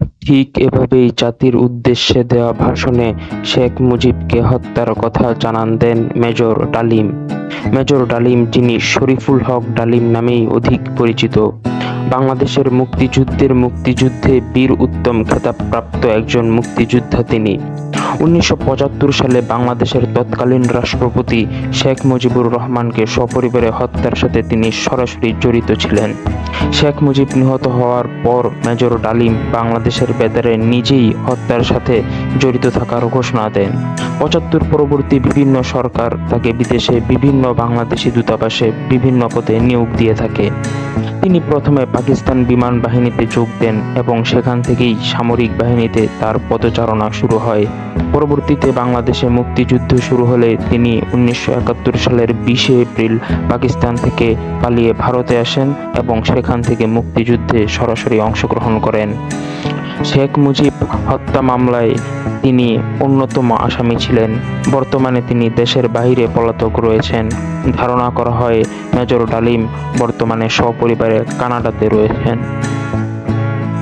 ঠিক এভাবেই জাতির উদ্দেশ্যে দেওয়া ভাষণে শেখ মুজিবকে হত্যার কথা জানান দেন মেজর ডালিম। মেজর ডালিম যিনি শরীফুল হক ডালিম নামেই অধিক পরিচিত। বাংলাদেশের মুক্তিযুদ্ধের মুক্তিযুদ্ধে বীর উত্তম খেতাবপ্রাপ্ত একজন মুক্তিযোদ্ধা তিনি। উনিশশো পঁচাত্তর সালে বাংলাদেশের তৎকালীন রাষ্ট্রপতি শেখ মুজিবুর রহমানকে সপরিবারে হত্যার সাথে তিনি সরাসরি জড়িত ছিলেন। শেখ মুজিব নিহত হওয়ার পর মেজর ডালিম বাংলাদেশের বেতারে নিজেই হত্যার সাথে জড়িত থাকার ঘোষণা দেন। পঁচাত্তর পরবর্তী বিভিন্ন সরকার তাকে বিদেশে বিভিন্ন বাংলাদেশি দূতাবাসে বিভিন্ন পদে নিয়োগ দিয়ে থাকে। তিনি প্রথমে পাকিস্তান বিমান বাহিনীতে যোগ দেন এবং সেখান থেকেই সামরিক বাহিনীতে তার পদচারণা শুরু হয়। পরবর্তীতে বাংলাদেশে মুক্তিযুদ্ধ শুরু হলে তিনি উনিশশো একাত্তর সালের বিশে এপ্রিল পাকিস্তান থেকে পালিয়ে ভারতে আসেন এবং সেখান থেকে মুক্তিযুদ্ধে সরাসরি অংশগ্রহণ করেন। শেখ মুজিব হত্যা মামলায় তিনি অন্যতম আসামি ছিলেন। বর্তমানে তিনি দেশের বাহিরে পলাতক রয়েছেন। ধারণা করা হয়, মেজর ডালিম বর্তমানে সপরিবারে কানাডাতে রয়েছেন।